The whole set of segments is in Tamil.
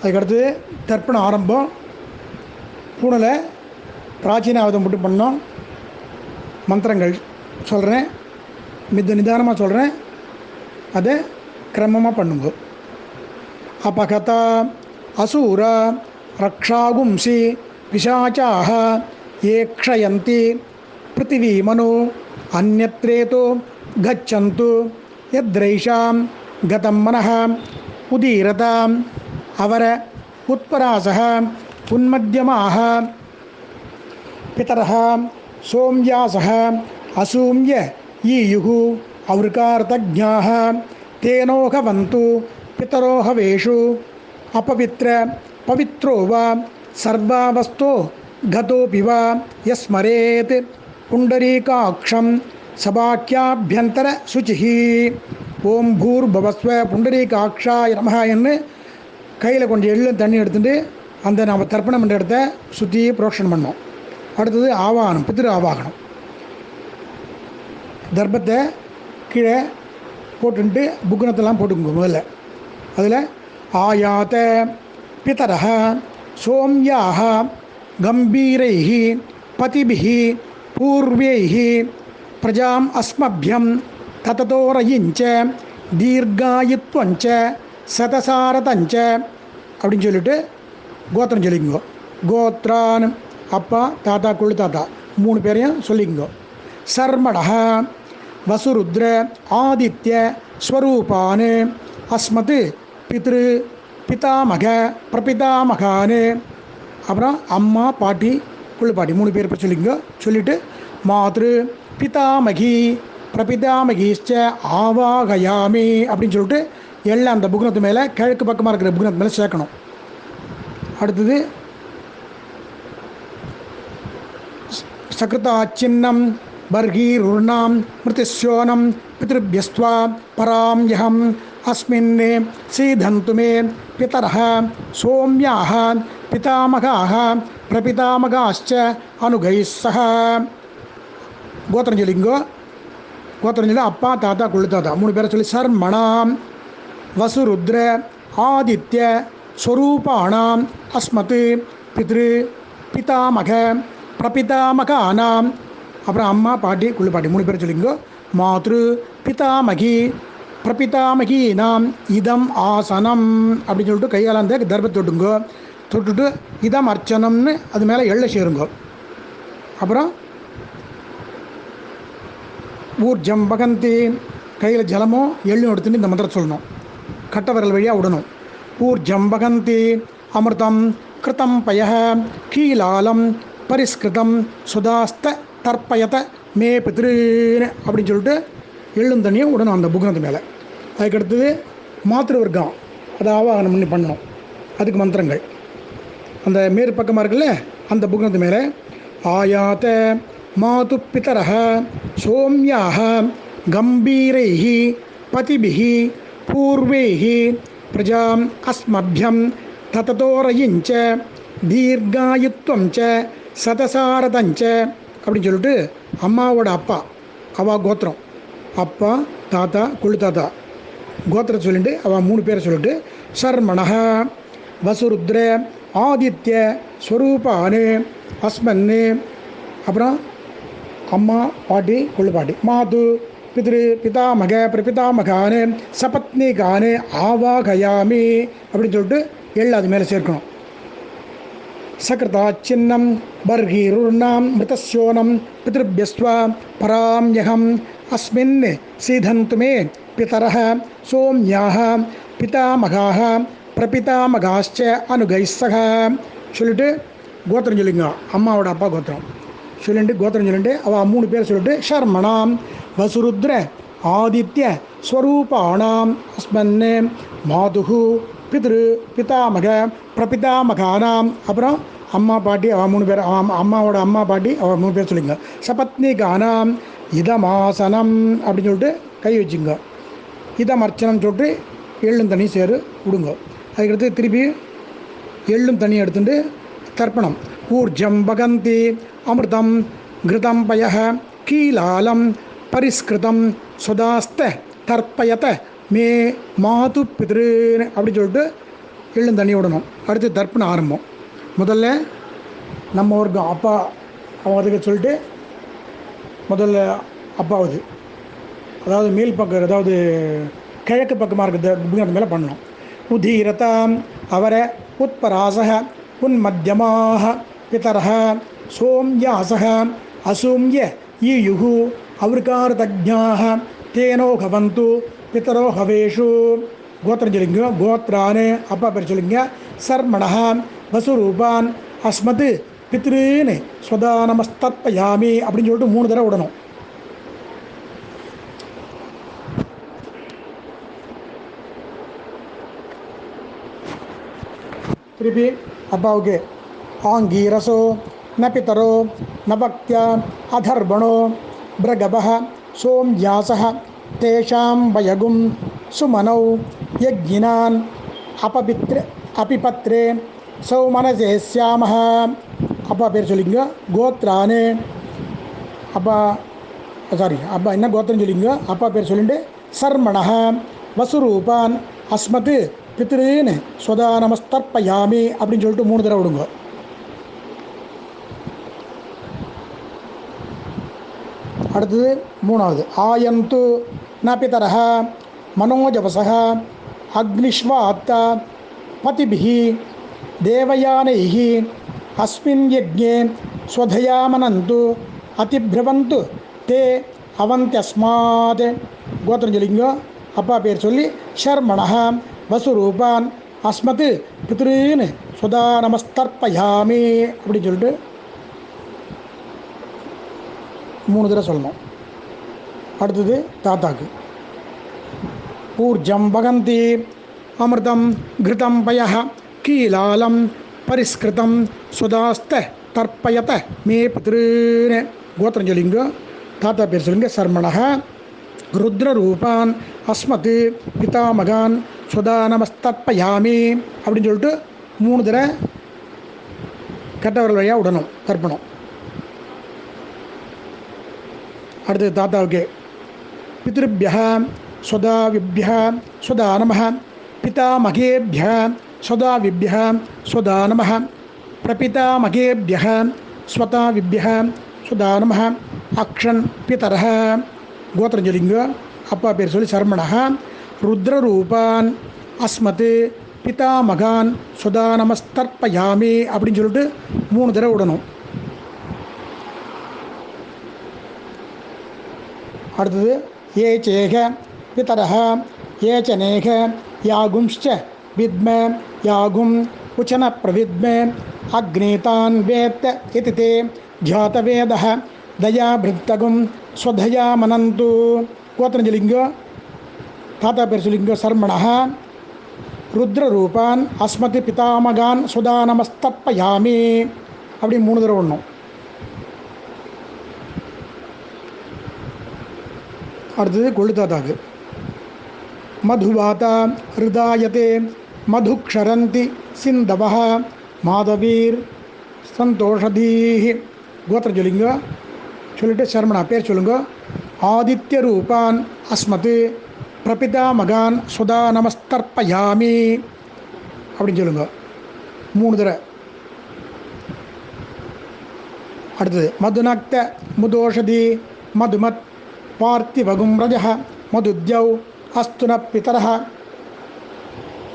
அதுக்கடுத்து தர்ப்பணம் ஆரம்பம். பூனில் பிராச்சீனாவதம் மட்டும் பண்ணோம். மந்திரங்கள் சொல்கிறேன் மித்த நிதானமாக சொல்கிறேன் அதை கிரமமாக பண்ணுங்க. அபகத அசூர ரக்ஷாகும்சி பிசாச்சாக ஏக்ஷயந்தி பிருத்திவீமனு அந்நத்ரேதோ கச்சந்து எத்ரைஷாம் கதம் மனஹ உதீரதாம் अवर उत्परासः उन्मद्यम, पितर सोम्यास असूम्य ईयुः, अवृकार्तज्ञाः, तेनोहवन्तु, पितरोहवेषु, अपवित्र, पवित्रो वा, सर्वावस्थो गतोऽपि वा, यस्मरेत्। पुण्डरीकाक्षं सभाख्याभ्यन्तरशुचिः। ओं भूर्भवस्व पुण्डरीकाक्षाय नमः கையில் கொஞ்சம் எள்ளும் தண்ணி எடுத்துட்டு அந்த நம்ம தர்ப்பணம் பண்ணுற இடத்த சுற்றி புரோஷனம் பண்ணோம் அடுத்தது ஆவாகனம் பித்திரு ஆவாகனம். தர்ப்பத்தை கீழே போட்டுன்ட்டு புக்குனத்தெல்லாம் போட்டுக்கோங்க முதல்ல. அதில் ஆயாத்த பிதரः சோம்யாக கம்பீரைः பதிபிஹி பூர்வைः பிரஜாம் அஸ்மபியம் தததோரயிஞ்ச தீர்காயுத்வஞ்ச சதசாரதஞ்ச அப்படின்னு சொல்லிட்டு கோத்திரம் சொல்லிக்கோ கோத்ரான் அப்பா தாத்தா குழு தாத்தா மூணு பேரையும் சொல்லிக்கோ சர்மடக வசுருத்ர ஆதித்ய ஸ்வரூபானு அஸ்மத் பித்ரு பிதாமக பிரபிதாமகானு அப்புறம் அம்மா பாட்டி குழு பாட்டி மூணு பேர் பேர் சொல்லிக்கோ சொல்லிவிட்டு மாத்ரு பிதாமகி பிரபிதாமகிஷ்ச ஆவாகயாமி அப்படின்னு சொல்லிட்டு எல்லாம் அந்த புக்னத்து மேலே கிழக்கு பக்கமாக இருக்கிற புக்னத்து மேலே சேர்க்கணும். அடுத்தது சகிருதாச்சின்னம் பர்கீருர்ணாம் மிருத்திஸ்யோனம் பித்ருபியஸ்துவா பராம் யகம் அஸ்மின் சீதந்து மே பிதரः சோம்யாः பிதாமகாः பிரபிதாமகாश्च அனுகைः சக கோத்திரம் சொல்லிங்கோ கோத்திரம் சொல்லி அப்பா தாத்தா குழு தாத்தா மூணு பேரை சொல்லி சர்மணாம். வசுருத்ர ஆதித்ய ஸ்வரூபாணாம் அஸ்மத் பித்ரு பிதாமக பிரபிதாமகானாம் அப்புறம் அம்மா பாட்டி குழு பாட்டி மூணு பேர் சொல்லிங்கோ மாத்ரு பிதாமகி பிரபிதாமகீனாம் இதம் ஆசனம் அப்படின்னு சொல்லிட்டு கையால் அந்த தர்பத்தை தொட்டுங்கோ. தொட்டுட்டு இதம் அர்ச்சனம்னு அது மேலே எள்ளை சேருங்கோ. அப்புறம் ஊர்ஜம் பகந்தி கையில் ஜலமோ எள்ளும் எடுத்துன்னு இந்த மந்திரம் சொல்லணும். கட்டவரல் வழியாக விடணும் ஊர்ஜம் பகந்தி அமிர்தம் கிருத்தம் பய கீலாலம் பரிஸ்கிருதம் சுதாஸ்த தற்பயத மே பித்ருன்னு அப்படின்னு சொல்லிட்டு எள்ளும் தண்ணியும் விடணும் அந்த புக்னத்து மேலே. அதுக்கடுத்தது மாத்திரு வர்க்கம் அதை ஆவாகனம் பண்ணி பண்ணணும். அதுக்கு மந்திரங்கள். அந்த மேற்பக்கமாக இருக்குல்ல அந்த புக்னத்து மேலே ஆயாத்த மாது பிதரः சோம்யாக கம்பீரைः பதிபிகி பூர்வைः பிரஜாம் அஸ்மபியம் தததோரயிஞ்ச தீர்காயுத்வம் ச சதசாரதஞ்ச அப்படின்னு சொல்லிட்டு அம்மாவோட அப்பா அவா கோத்திரம். அப்பா தாத்தா குழு தாத்தா. கோத்திரம் சொல்லிட்டு அவள் மூணு பேரை சொல்லிட்டு சர்மணः வசுருத்ர ஆதித்ய ஸ்வரூபானு அஸ்மன்னு அப்புறம் அம்மா பாட்டி குழு பாட்டி மாது பித்ரு பிதாமக பிரபிதாமகானு சபத்னிகானு ஆவாகயாமி அப்படின்னு சொல்லிட்டு எள்ளு அது மேலே சேர்க்கணும் சகிருதாச்சின்னம் பர்கீருர்ணாம் மிருதஸ்யோனம் பிதிருபியஸ்வ பராம்யகம் அஸ்மின் சீதந்து மே பிதரः சோம்யாः பிதாமகாः பிரபிதாமகாश्च அனுகைः சக சொல்லிட்டு கோத்திரம் சொல்லிங்க அம்மாவோட அப்பா கோத்திரம் சொல்லிட்டு கோத்திரம் சொல்லிட்டு அவள் மூணு பேர் சொல்லிட்டு ஷர்மணாம் வசுருத்ர ஆதித்ய ஸ்வரூபாணாம் அஸ்மன் மாதுகு பித்ரு பிதாமக பிரபிதாமகானாம். அப்புறம் அம்மா பாட்டி அவன் மூணு பேர் அம்மாவோட அம்மா பாட்டி அவள் மூணு பேர் சொல்லிங்க சபத்னிகானாம் இதமாசனம் அப்படின்னு சொல்லிட்டு கை வச்சுங்க இதம் அர்ச்சனம் சொல்லிட்டு எள்ளும் தண்ணி சேரு விடுங்க அதுக்கடுத்து திருப்பி எள்ளும் தண்ணி எடுத்துட்டு தர்ப்பணம். ஊர்ஜம் பகந்தி அமிர்தம் கிருதம் பய கீலாலம் பரிஸ்கிருதம் சுதாஸ்த தர்ப்பயத மே மாது பிதிருன்னு அப்படின்னு சொல்லிட்டு எள்ளும் தண்ணி விடணும். அடுத்து தர்ப்பணம் ஆரம்பம். முதல்ல நம்ம ஒரு அப்பா அவன் அதுக்கு சொல்லிட்டு முதல்ல அப்பாவது. அதாவது மேல் பக்கம் அதாவது கிழக்கு பக்கமாக இருக்கிற அது மேலே பண்ணணும். உதீரதாம் அவர உத்பராசக உன்மத்தியமாக பிதரக சோம்யாசக அசூம்ய ஈயுகு அவருக்காரதஜாக தேனோ ஹவந்து பிதரோ ஹவேஷு கோத்திரம் சொல்லிங்க கோத்ரான்னு அப்பா பேர் சொல்லிங்க சர்மணா வசுரூபான் அஸ்மத் பித்ருன்னு ஸ்வதா நமஸ்தர்ப்பயாமி அப்படின்னு சொல்லிட்டு மூணு தடவை விடணும். திருப்பி அப்பாவுக்கு ஆங்கீரசோ ந பிதரோ ந பக்தியா அதர்பணோ பிரகபः சோம்யாசः தேஷாம் வயகும் சுமனௌ யஜ்ஞினான் அபபித்ர அபிபத்ரே சௌமனசே சியாமக அப்பா பேர் சொல்லிங்க கோத்ரானு. அப்பா சாரி அப்பா என்ன கோத்திரம் சொல்லிங்க அப்பா பேர் சொல்லிட்டு சர்மணக வசுரூபான் அஸ்மத் பித்ருன்னு ஸ்வதா நமஸ்தர்ப்பயாமி அப்படின்னு சொல்லிட்டு மூணு தடவை விடுங்க. அடுத்தது மூணாவது ஆயந்து ந பிதரः மனோஜவசः அக்னிஷ்வாத்த பதிபிः தேவயானைः அஸ்மின் யஜ்ஞே ஸ்வதயாமனந்து அதிபிரவந்து தே அவந்தியஸ்மாத் கோத்திரம் சொல்லிங்க அப்பா பேர் சொல்லி ஷர்மணः வசுரூபான் அஸ்மத் பித்ருன்னு சுதா நமஸ்தர்ப்பயாமி அப்படின்னு சொல்லிட்டு மூணு தடவை சொல்லணும். அடுத்தது தாத்தாக்கு. ஊர்ஜம் வகந்தி அமிர்தம் கிருதம் பய கீலாலம் பரிஸ்கிருதம் சுதாஸ்த தர்ப்பயத மே பித்ருன்னு கோத்திரம் சொல்லிங்க. தாத்தா பேர் சொல்லுங்க. சர்மணக ருத்ரரூபான் அஸ்மத் பிதாமகான் சுதா நமஸ்தர்ப்பயாமி அப்படின்னு சொல்லிட்டு மூணு தடவை கெட்டவர்கள் வழியாக விடணும் தர்ப்பணம். அடுத்து தாத்தாவுக்கு. பித்ருபிய ஸ்வதாவிபிய ஸ்வதா நம பிதாமகேபிய ஸ்வதாவிபிய ஸ்வதா நம பிரபிதாமகேபிய ஸ்வதாவிபிய ஸ்வதா நம அக்ஷன் பிதர கோத்திரம் சொல்லிங்க அப்பா பேர் சொல்லி சர்மணः ருத்ரரூபான் அஸ்மத் பிதாமகான் சுதா நமஸ்தர்ப்பயாமி அப்படின்னு சொல்லிட்டு மூணு தடவை விடணும். அடுத்தது ஏ சேக பிதரः ஏ ச நேக யாகும்श्च வித்ம யாகும் உச்சன பிரவித்ம அக்னீதான் வேத்த இதி தே ஜாதவேதः தயாபிருத்தகும் ஸ்வதயா மனந்து கோத்திரம் சொல்லிங்க தாத்தா பேர் சொல்லிங்க சர்மணः ருத்ரரூபான் அஸ்மதி பிதாமகான் சுதா நமஸ்தப்பயாமி அப்படி மூணு தடவை விடணும் அடுத்தது கொள்ளுதாத்தாக்கு மதுவாதா ஹிருதாயதே மதுக்ஷரந்தி சிந்தவः மாதவீர் சந்தோஷதீஹி கோத்திரம் சொல்லிங்க சொல்லிட்டு சர்மணா பேர் சொல்லுங்க ஆதித்ய ரூபான் அஸ்மத் பிரபிதா மகான் சுதா நமஸ்தர்ப்பயாமி அப்படின்னு சொல்லுங்க மூணு தடவை அடுத்தது மதுநக்த முதோஷதி மதுமத் பார்த்திவகும் ரஜ மதுத்யவ் அஸ்துன பிதரஹ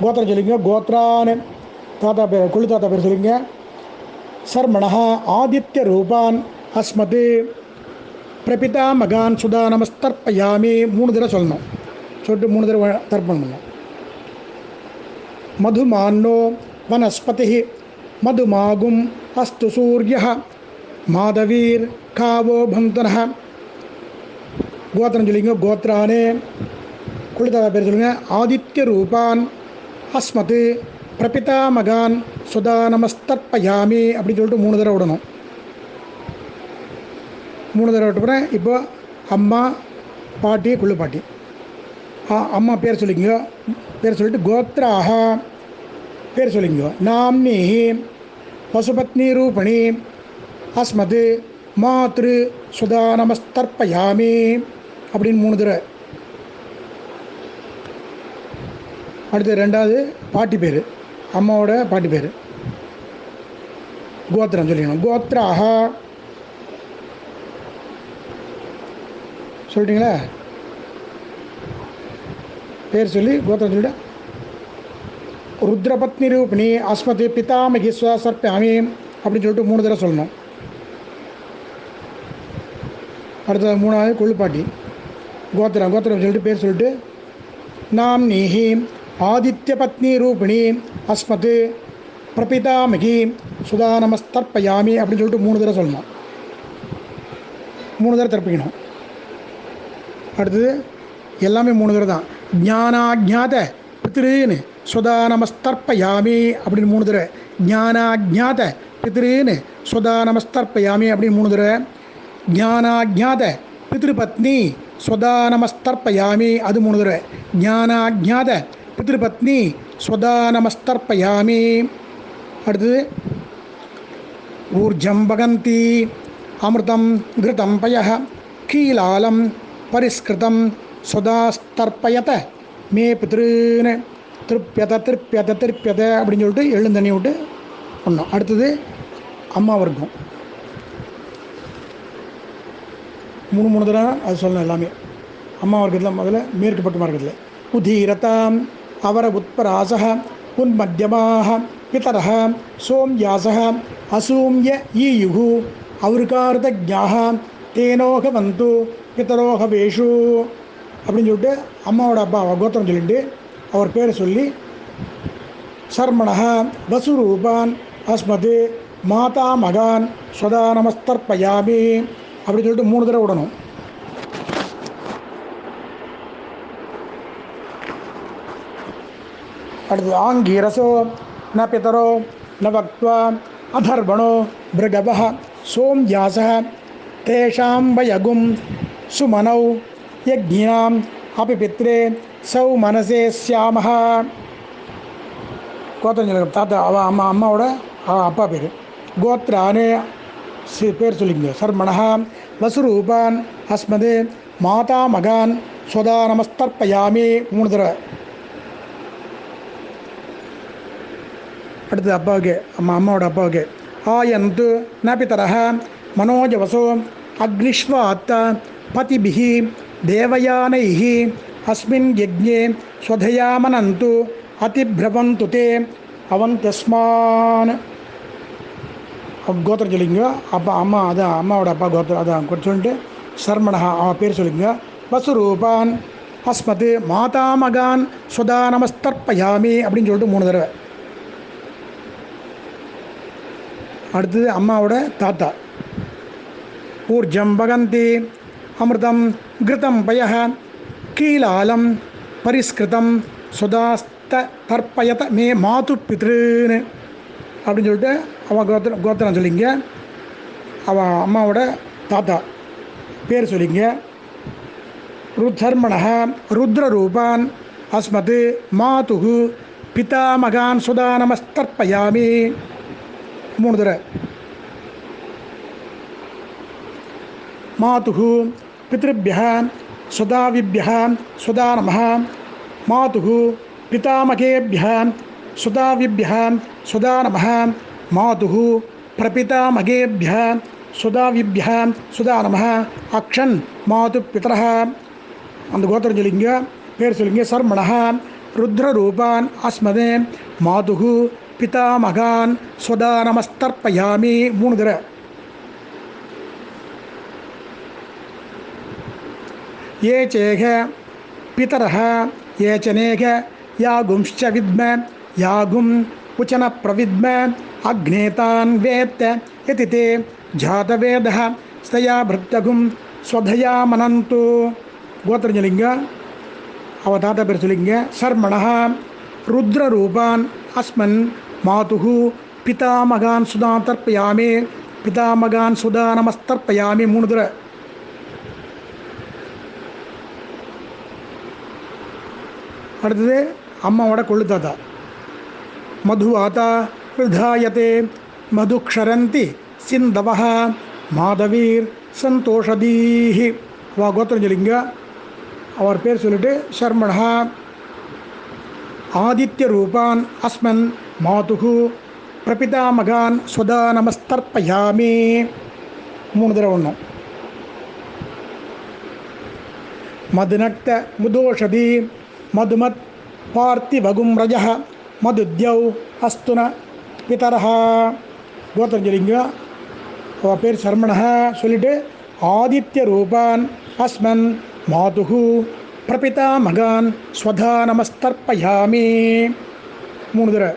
கோத்திரம் சொல்லிங்க கோத்ரான் தாத்தா பேர் குழு தாத்தா பேர் சொல்லிங்க சர்மணः ஆதித்ய ரூபான் அஸ்மத் பிரபிதா மகான் சுதா நமஸ்தர்ப்பயாமி மூணு தடவை சொல்லணும் சொல்லிட்டு மூணு தடவை தர்ப்பணம் பண்ணணும் மதுமான்னோ வனஸ்பதி மதுமாகும் அஸ்து சூரிய மாதவீர் காவோ பந்தன கோத்திரம் சொல்லிங்க கோத்ரானே குளிதாதா பேர் சொல்லுங்க. ஆதித்ய ரூபான் அஸ்மத் பிரபிதா மகான் சுதா நமஸ்தர்பயாமி அப்படின்னு சொல்லிட்டு மூணு தடவை விடணும். மூணு தடவை விட்டுப்புறேன் இப்போ அம்மா பாட்டி குள்ளு பாட்டி. அம்மா பேர் சொல்லிங்க பேர் சொல்லிட்டு கோத்ராக பேர் சொல்லிங்க நாம்னி பசுபத்னி ரூபணி அஸ்மத் மாத்ரு சுதா நமஸ்தர்பயாமி. அப்படின்னு மூணு தடவை. அடுத்து ரெண்டாவது பாட்டி பேர். அம்மாவோட பாட்டி பேர். கோத்திரம் சொல்லிக்கணும். அஹா சொல்லிட்டீங்களா பேர் சொல்லி கோத்திரம் சொல்லிட்டு? ருத்ரபத்னி ரூபிணி அஸ்மதி பிதாமகி ஸ்வசர்ப்பியாமி அப்படின்னு சொல்லிட்டு மூணு தடவை சொல்லணும். அடுத்தது மூணாவது கொள்ளுப்பாட்டி. கோத்திரம் கோத்திரம் சொல்லிட்டு பேர் சொல்லிட்டு நாம் நீஹி ஆதித்ய பத்னி ரூபிணி அஸ்மத் பிரபிதாமகி சுதா நமஸ்தர்ப்பயாமி அப்படின்னு சொல்லிட்டு மூணு தடவை சொல்லணும். மூணு தடவை தர்ப்பிக்கணும். அடுத்தது எல்லாமே மூணு தடவை தான். ஞானாஜாத பித்ருன்னு சுதா நமஸ்தர்ப்பயாமி அப்படின்னு மூணு தடவை. ஜானாஜாத பித்ருன்னு சுதா நமஸ்தர்ப்பயாமி அப்படின்னு மூணு தடவை. ஞானாஜாத பித்ருபத்னி ஸ்வதா அது மூணு தடவை. ஞானாஜாத பித்ருபத்னி ஸ்வதா நமஸ்தர்ப்பயாமி அடுத்தது ஊர்ஜம் வகந்தி அமிர்தம் கிருதம் பய கீலாலம் பரிஸ்கிருதம் சுதாஸ்தர்ப்பயத மே பித்ருன்னு. திருப்பியத திருப்பியத திருப்பியத அப்படின்னு சொல்லிட்டு எழுந்தண்ணி விட்டு பண்ணோம் அடுத்தது அம்மா வர்க்கம். மூணு மூணு தடவை அது சொல்லணும் எல்லாமே. அம்மா வர்க்கத்தில் முதல்ல மேற்கு பட்டு மார்க்கத்தில் உதீரதாம் அவர உத்பராசக உன்மத்தியமாக பிதரः சோம்யாசः அசூம்ய ஈயுகு அவருக்கார்த்தஜாக தேனோக வந்து பிதரோக வேஷு அப்படின்னு சொல்லிட்டு அம்மாவோட அப்பா கோத்திரம் சொல்லிட்டு அவர் பேரை சொல்லி சர்மணः வசுரூபான் அஸ்மது மாதா மகான் ஸ்வதா நமஸ்தர்ப்பயாமி அப்படின்னு சொல்லிட்டு மூணு தடவை விடணும் அடுத்து ஆங்கீரசோ ந பிதரோ ந வக்வா அதர்வணோ பிருகவ சோம்யாச தேஷாம் வயகும் சுமனௌ யஜ்ஞாம் அபி பித்ரே சௌ மனசே சியாமஹ கோத்திரம் சொல்லுங்க தாத்தா அவ அம்மா அம்மாவோட அவ அப்பா பேர் கோத்ரானு சி- பேர் சொல்லிக்கங்க சர்மணா வசுரூபான் அஸ்மது மாதா மகான் ஸ்வதா நமஸ்தர்ப்பயாமி மூணு தடவை அடுத்தது அப்பாவுக்கு அம்மா அம்மாவோட அப்பாவுக்கு ஆயந்து ந பிதரः மனோஜவசோ அக்னிஷ்வாத்த பதிபிஹி தேவயானைः அஸ்மின் யஜ்ஞே ஸ்வதயாமனந்து அதிபிரவந்து தே அவந்தஸ்மான் கோத்திர சொல்லிங்க அப்பா அம்மா அதான் அம்மாவோட அப்பா கோத்திரம் அதான். கொஞ்சம் சொல்லிட்டு சர்மணா அவன் பேர் சொல்லிங்க வசுரூபான் அஸ்மத் மாதாமகான் சுதா நமஸ்தர்ப்பயாமி அப்படின்னு சொல்லிட்டு மூணு தடவை. அடுத்தது அம்மாவோட தாத்தா. ஊர்ஜம் பகந்தி அமிர்தம் கிருதம் பய கீலாலம் பரிஸ்கிருதம் சுதாஸ்த தர்ப்பயத மே மாது பித்ருன்னு அப்படின்னு சொல்லிட்டு அவன் கோத்திரம் கோத்திரம் சொல்லிங்க. அவன் அம்மாவோட தாத்தா. பேர் சொல்லிங்க. ருத்தர்மண ருத்ரரூபான் அஸ்மத் மாது பிதாமகான் சுதா நமஸ்தர்ப்பயாமி மூணு தடவை. மாது பித்ருபிய சுதாவிபிய சுதா நம மாது பிதாமகேபிய சுதாவிபிய சுதா நம மாது பிரபிதாமகேபிய சுதாவிபிய சுதா நம அக்ஷன் மாது பிதர அந்த கோத்திரம் சொல்லிங்க பேர் சொல்லிங்க சர்மண ருத்ரரூபான் அஸ்மதே மாது பிதாமகான் ஸ்வதா நமஸ்தர்ப்பயாமி மூணு தடவை ये चेह पितरः ये च नेह यागुंश्च विद्म यागुम् उचन प्रविद्म अग्नेतान् वेत्त इति ते जातवेदः स्तया भृत्तगुं स्वधया मनन्तु गोत्रजलिङ्ग அவ தாத்தா பேர் சொல்லிங்க சர்மணः ருத்ரரூபான் அஸ்மன் மாதுः பிதாமகான் சுதா தர்ப்பயாமி பிதாமகான் சுதா நமஸ்தர்ப்பயாமி மூணு தடவை அடுத்தது அம்மாவோட கொள்ளு தாத்தா மதுவாதா விதாயத்தே மதுக்ஷரந்தி சிந்தவः மாதவீர் சந்தோஷதீஹி வா கோத்திரம் சொல்லிங்க அவர் பேர் சொல்லிட்டு சர்மணா ஆதித்ய ரூபான் அஸ்மன் மாதுகு பிரபிதாமகான் சுதா நமஸ்தர்ப்பயாமி மூணு தடவை ஒன்றும் மதுநக்த முதோஷதி மதுமத் பார்த்திவகும் ரஜः மதுத்யௌ அஸ்துன பிதரः கோத்திரம் சொல்லிங்க அவள் பேர் சர்மணா சொல்லிட்டு ஆதித்ய ரூபான் அஸ்மன் மாதுகு பிரபிதா மகான் ஸ்வதா நமஸ்தர்ப்பயாமி மூணு தடவை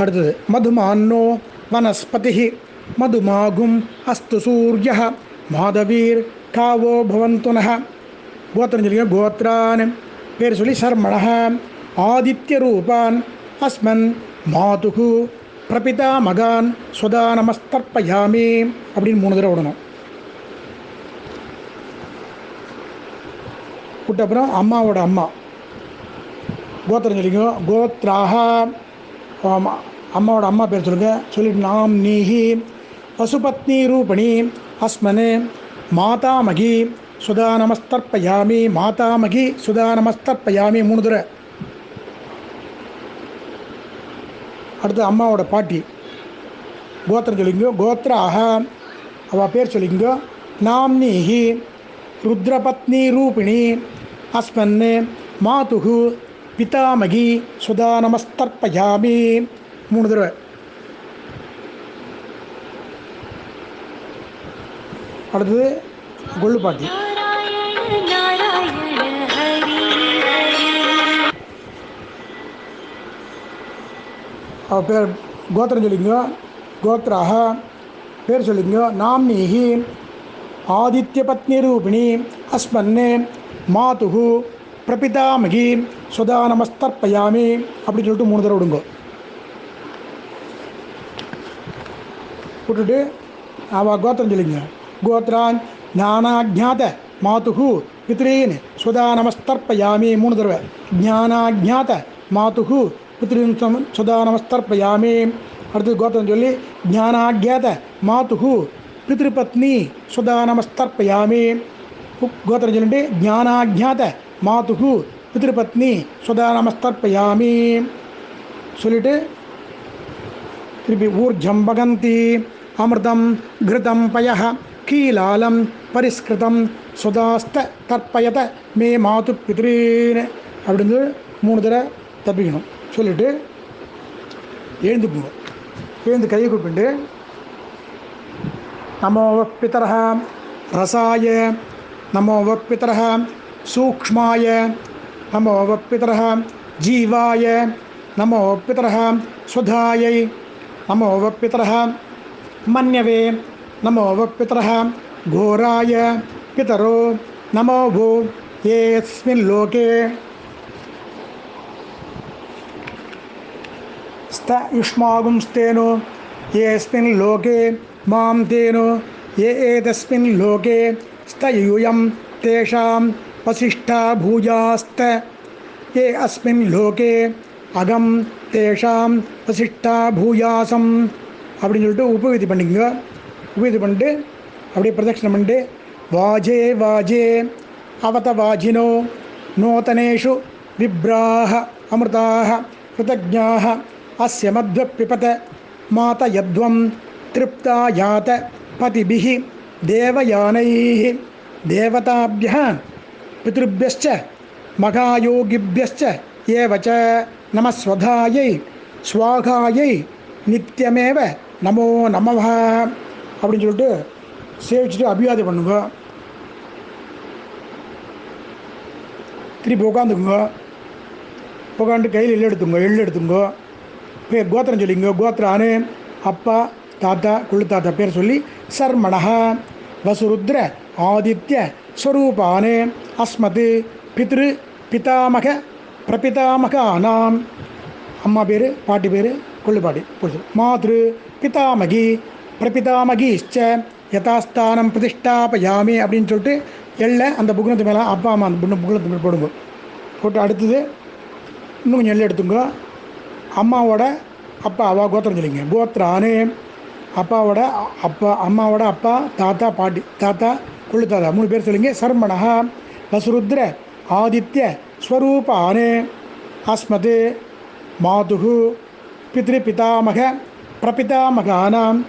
அடுத்தது மதுமான்னோ வனஸ்பதி மதுமாகும் அஸ்து சூரிய மாதவீர் காவோ பவந்து கோத்திரம் சொல்லிங்க கோத்ரான் பேர் சொல்லி சர்மணः ஆதித்ய ரூபான் அஸ்மன் மாதுகு பிரபிதா மகான் சுதா நமஸ்தர்ப்பயாமி அப்படின்னு மூணு தடவை விடணும் விட்ட அப்புறம் அம்மாவோட அம்மா கோத்திரம் சொல்லிங்க கோத்ராக அம்மாவோட அம்மா பேர் சொல்லுங்க சொல்லிட்டு நாம் நீஹி பசுபத்னி ரூபணி அஸ்மனு மாதாமகி சுதா நமஸ்தர்ப்பயாமி மாதாமகி சுதா நமஸ்தர்ப்பயாமி மூணு தடவை அடுத்து அம்மாவோட பாட்டி. கோத்திரம் சொல்லிங்க கோத்ராக அவள் பேர் சொல்லிங்கோ நாம்னீஹி ருத்ரபத்னி ரூபிணி அஸ்மன் மாதுகு பிதாமகி சுதா நமஸ்தர்ப்பயாமி மூணு தடவை அடுத்தது கொள்ளு அவள் பேர் கோத்திரம் சொல்லிங்க கோத்ராக பேர் சொல்லிங்க நாம்னீஹி ஆதித்ய பத்னி ரூபிணி அஸ்மன் மாதுகு பிரபிதாமகி சுதா நமஸ்தர்ப்பயாமி அப்படின்னு சொல்லிட்டு மூணு தடவை விடுங்க. விட்டுட்டு அவள் கோத்திரம் சொல்லிங்க கோத்ரான் ஞானாஜாத மாதுகு பித்ரீன் சுதா நமஸ்தர்ப்பயாமி மூணு தடவை ஞானாஜாத மாதுகு பித்ரீன் சம- சுதா நமஸ்தர்ப்பயாமி அடுத்து கோத்திரம் சொல்லி ஞானாஜாத மாதுகு பித்ருபத்னி சுதா நமஸ்தர்ப்பயாமி உப் கோத்திரம் சொல்லிட்டு ஞானாஜாத மாதுகு பித்ருபத்னி சுதா நமஸ்தர்ப்பயாமி சொல்லிட்டு திருப்பி ஊர்ஜம் வகந்தி அமிர்தம் கிருதம் பய கீலாலம் பரிஸ்கிருதம் சுதாஸ்த தற்பயத மே மாது பித்ரீன் அப்படின்னு மூணு தடவை தப்பிக்கணும் சொல்லிட்டு எழுந்து போங்க எழுந்து கையை கூப்பிட்டு நமோ பிதரः ரசாய நமோ பிதரः சூக்ஷ்மாய நமோ பிதரः ஜீவாய நமோ பிதரः சுதாயை நமோ பிதரः மன்யவே நமோ பிதரः घोराय पितरो नमो भो येऽस्मिन् लोके स्त युष्मागुंस्तेनो येऽस्मिन् लोके मां तेनो ये एतस्मिन् लोके स्त यूयं तेषां वसिष्ठा भूयास्त ये अस्मिन् लोके அகம் தேஷாம் வசிஷ்டா பூயாசம் அப்படின்னு சொல்லிட்டு உபவிதி பண்ணிக்கங்க உபவிதி பண்ணிட்டு அப்படியே பிரதட்சணம் பண்ணிட்டு वाजे वाजे, अवतवाजिनो, नूतनेषु विभ्राः, अमृताः, कृतज्ञाः, अस्य मध्वपिपत मात मातयध्वं तृप्ता यात पतिभिः, देवयानैः, देवताभ्यः, पितृभ्यश्च, मघायोगिभ्यश्च, एव च नमस्वधायै स्वाघायै நித்தியமேவ நமோ நமவா அப்படின்னு சொல்லிட்டு சேவிச்சுட்டு அபியாதி பண்ணுங்க. திருப்பி உட்காந்துக்குங்க. உட்காந்து கையில் எள்ளு எடுத்துங்க எள்ளு எடுத்துங்க. பேர் கோத்திரம் சொல்லிங்க கோத்திரானு அப்பா தாத்தா குழு தாத்தா பேர் சொல்லி சர்மணா வசுருத்ர ஆதித்ய ஸ்வரூபானே அஸ்மது பித்ரு பிதாமக பிரபிதாமக ஆனாம் அம்மா பேர் பாட்டி பேர் கொள்ளுப்பாட்டி புரிஞ்சு மாத்ரு பிதாமகி பிரபிதாமகிஷ்ச யதாஸ்தானம் பிரதிஷ்டாபயாமி அப்படின்னு சொல்லிட்டு எள்ள அந்த புக்னத்து மேலே அப்பா அம்மா அந்த புண்ணு புக்னத்து மேலே போடுங்க. போட்டு அடுத்தது இன்னும் கொஞ்சம் எள்ள எடுத்துங்க. அம்மாவோட அப்பா அவா கோத்திரம் சொல்லிங்க. கோத்ரானு அப்பாவோட அப்பா அம்மாவோட அப்பா தாத்தா பாட்டி தாத்தா குள்ளு தாத்தா மூணு பேர் சொல்லிங்க. சர்மணா வசுருத்ர ஆதித்ய ஸ்வரூபானே அஸ்மது மாதுகு பித்ரு பிதாமக பிரபிதாமகானாம்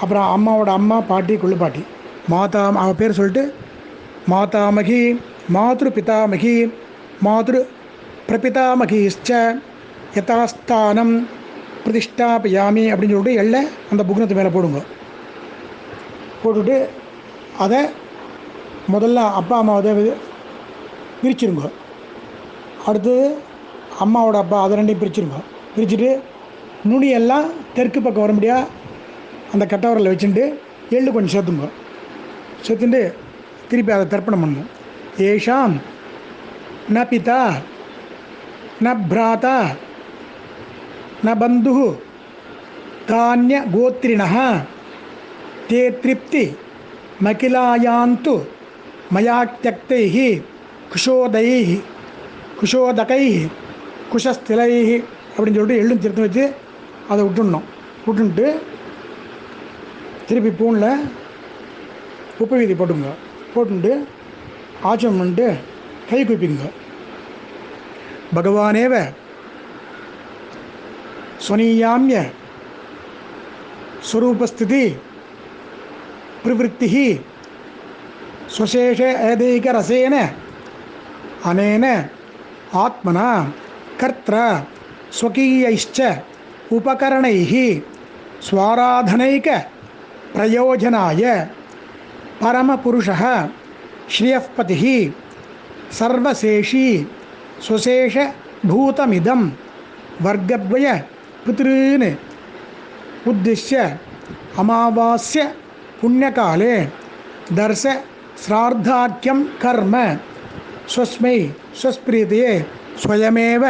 அப்புறம் அம்மாவோட அம்மா பாட்டி குளிப்பாட்டி மாதா அவ பேர் சொல்லிட்டு மாதாமகி மாத்ரு பிதாமகி மாத்ரு பிரபிதாமகிஷ்ச யதாஸ்தானம் பிரதிஷ்டாபியாமி அப்படின்னு சொல்லிட்டு எள்ள அந்த புக்னத்து மேலே போடுங்க. போட்டுட்டு அதை முதல்ல அப்பா அம்மாவை பிரிச்சிருங்க அடுத்தது அம்மாவோட அப்பா அதை ரெண்டையும் பிரிச்சிருங்க. பிரிச்சுட்டு நுனியெல்லாம் தெற்கு பக்கம் வர முடியா? அந்த கட்டவரில் வச்சுட்டு எள்ளு கொஞ்சம் சேர்த்துங்க சேர்த்துட்டு திருப்பி அதை தர்ப்பணம் பண்ணும் ஏஷாம் ந பிதா ந பிராதா ந பந்து தானிய கோத்திரிண தே திருப்தி మకిలాయాంతు మయాత్యక్తై కుషోదై కుషోదకై కుషస్థిலை அப்படின்னு சொல்லிட்டு எள்ளும் திருத்தம் வச்சு அதை விட்டுடணும் விட்டுன்ட்டு திருப்பி பூனில் உப்பு வீதி போட்டுங்க போட்டுட்டு ஆச்சம் பண்ணிட்டு கை குப்பிங்க பகவானேவ ஸ்வனீயாமிய स्वरूपस्थिति प्रवृत्तिः स्वशेष ऐदैकरसेन अनेन आत्मना कर्त्र स्वकीयैश्च उपकरणैः பிரயோஜனாய பரமபுருஷ ஸ்ரீயப்பதி சர்வசேஷி சுசேஷ பூதமிதம் வர்க்கத்வய பித்ருன்னு உத்திஷ்ய அமாவாஸ்ய புண்ணியகாலே தர்ச ஸ்ரார்த்தாக்கியம் கர்ம ஸ்வஸ்மை ஸ்வஸ்பிரீத்தையே ஸ்வயமேவ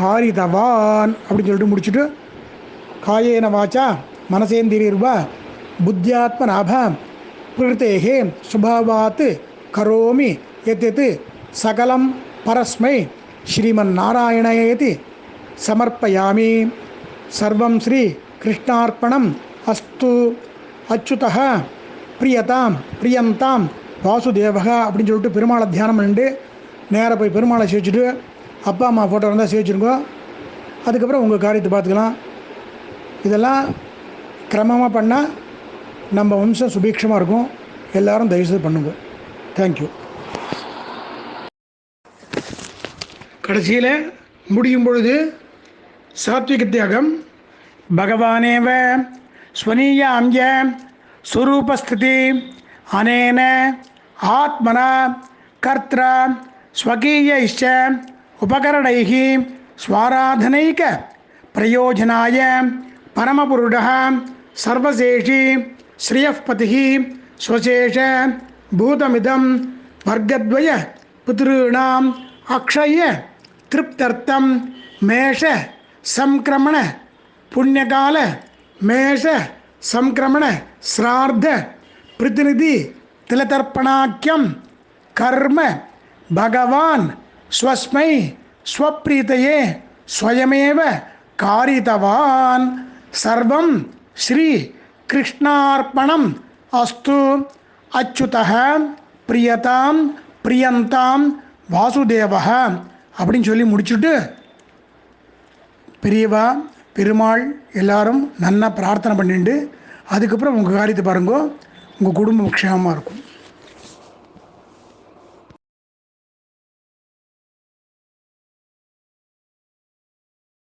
காரிதவான் அப்படின்னு சொல்லிட்டு முடிச்சுட்டு காயேன வாச்சா மனசேந்திரீர்வா புத்தியாத்மநாப பிரகிருத்தேகே சுபாவாத் கரோமி எத் சகலம் பரஸ்மை ஸ்ரீமன்னாராயணயேதி சமர்ப்பயாமி சர்வம் ஸ்ரீ கிருஷ்ணார்ப்பணம் அஸ்து அச்சுதா பிரியதாம் பிரியந்தாம் வாசுதேவக அப்படின்னு சொல்லிட்டு பெருமாளை தியானம் பண்ணிட்டு நேராக போய் பெருமாளை சேவிச்சுட்டு அப்பா அம்மா ஃபோட்டோ இருந்தால் சேவிச்சிருங்கோ. அதுக்கப்புறம் உங்கள் காரியத்தை பார்த்துக்கலாம். இதெல்லாம் கிரமமாக பண்ணால் நம்ம வம்சம் சுபீட்சமாக இருக்கும். எல்லாரும் தயவுசெய்து பண்ணுங்க. தேங்க்யூ கடைசியில் முடியும் பொழுது சாத்விக தியாகம். பகவானேவ ஸ்வனீயாம்ய சுரூபஸ்திதி அனேன ஆத்மனா கர்த்திர இஷ்ட உபகரணைகி ஸ்வாராதனைக பிரயோஜனாய பரமபுருடः சர்வசேஷி ஸ்ரீயப்பதிः ஸ்வசேஷ பூதமிதம் வர்க்கத்வய பிதॄணாம் அக்ஷய திருப்தர்த்தம் மேஷ சம்க்கிரமண புண்ணியகால மேஷ சம்க்கிரமண ஸ்ரார்த்த பிரதிநிதி திலதர்ப்பணாக்கியம் கர்ம பகவான் ஸ்வஸ்மை ஸ்வப்ரீதையே ஸ்வயமேவ காரிதவான். சர்வம் ஸ்ரீ கிருஷ்ணார்ப்பணம் அஸ்து அச்சுத பிரியதாம் பிரியந்தாம் வாசுதேவா அப்படின்னு சொல்லி முடிச்சுட்டு பெரியவா பெருமாள் எல்லாரும் நல்லா பிரார்த்தனை பண்ணிட்டு அதுக்கப்புறம் உங்கள் காரியத்தை பாருங்கோ. உங்கள் குடும்பம் க்ஷேமமாக இருக்கும்.